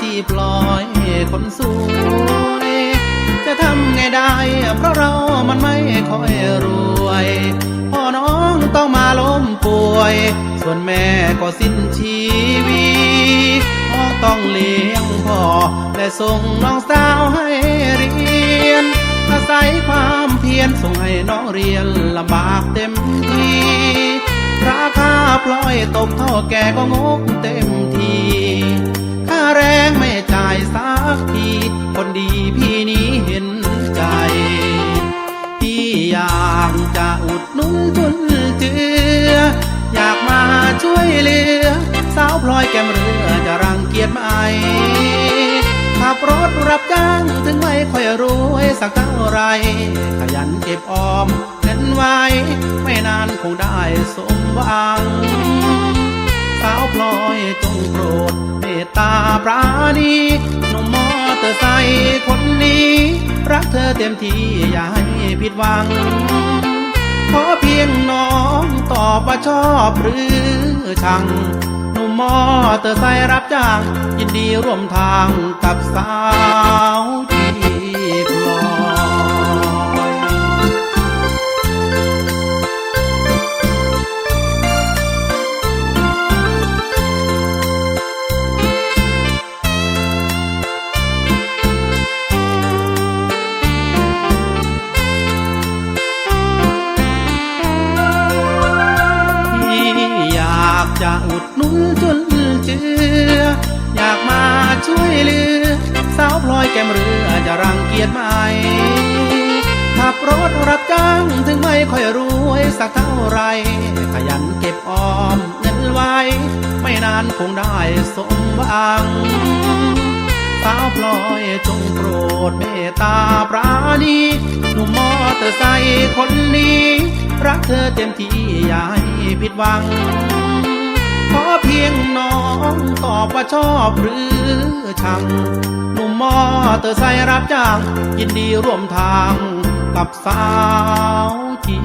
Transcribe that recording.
จีบลอยคนสวย จะทำไงได้ เพราะเรามันไม่ค่อยรวยพ่อน้องต้องมาล้มป่วย ส่วนแม่ก็สิ้นชีวีพ่อต้องเลี้ยงพ่อ และส่งน้องสาวให้เรียน อาศัยความเพียรส่งให้น้องเรียนลำบากเต็มทีราคาปล่อยตกเท่าแก่ก็งกเต็ม ลอยแก้มเรือจะรังเกียจไหมขับรถรับจ้างถึงไม่ค่อยรวยสักเท่าไร ขยันเก็บออมเงินไว้ ไม่นานคงได้สมหวัง สาวพลอยจงโปรดเมตตาปราณีหนุ่มมอเตอร์ไซค์คนนี้ รักเธอเต็มที่อย่าให้ผิดหวังขอเพียงน้องตอบว่าชอบหรือชัง มอเตอร์ไซค์รับจ้างยินดีร่วมทางกับสาว จะอุดหนุนจุนเจือ อยากมาช่วยเหลือ สาวพลอยแก้มเรือจะรังเกียจไหมขับรถรับจ้างถึงไม่ค่อยรวยสักเท่าไร ขยันเก็บออมเงินไว้ ไม่นานคงได้สมหวังสาวพลอยจงโปรดเมตตาปราณีหนุ่มมอเตอร์ไซค์คนนี้ รักเธอเต็มที่อย่าให้ผิดหวัง อเพียงน้องตอบว่าชอบหรือชังหนุ่มมอเตอร์ไซค์รับจ้าง ยินดีร่วมทางกับสาวจี